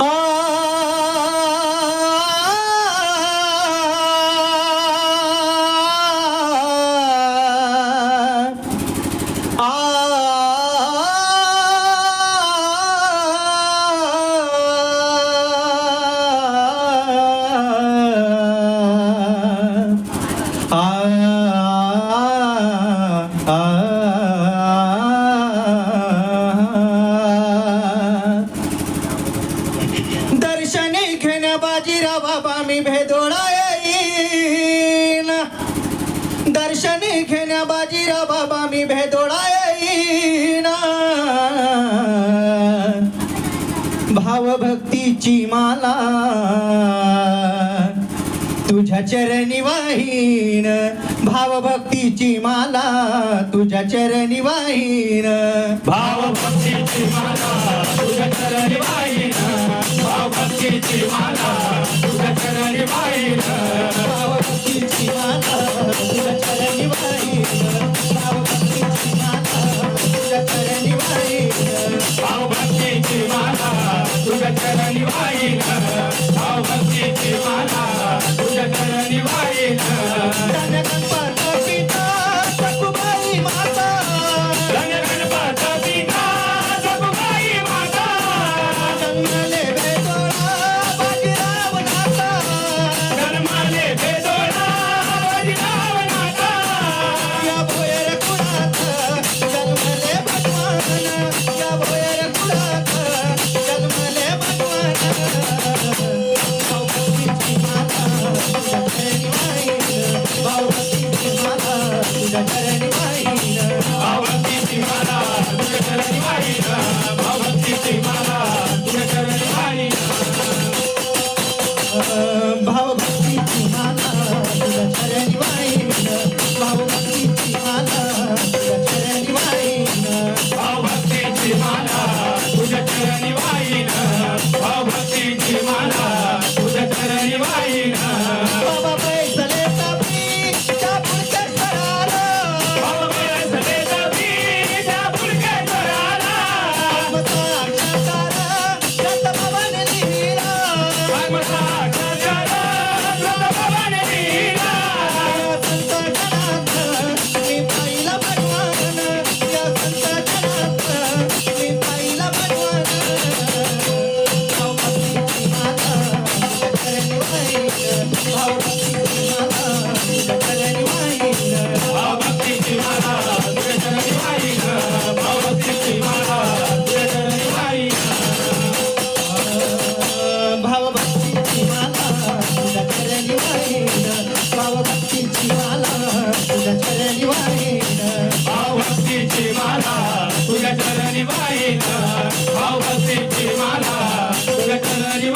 Oh! दर्शनी घेण्या बाजीरा बाबा मी भेदोळा येईन दर्शनी घेण्या बाजीरा बाबा मी भेदोळा येईन भावभक्तीची माला तुझ्या चरणी वाहीन. भावभक्तीची माला तुझ्या चरणी वाहीन. भावभक्तीची माला तुझ्या चरणी वाहीन. माला तुझ्या चरणी वाहीन da da da da भावभक्तीची माला तुझ्या चरणी वाहिण भावभक्तीची माला तुझ्या चरणी वाहिण माला तुझ्या चरणी वाहिण माला तुझ्या चरणी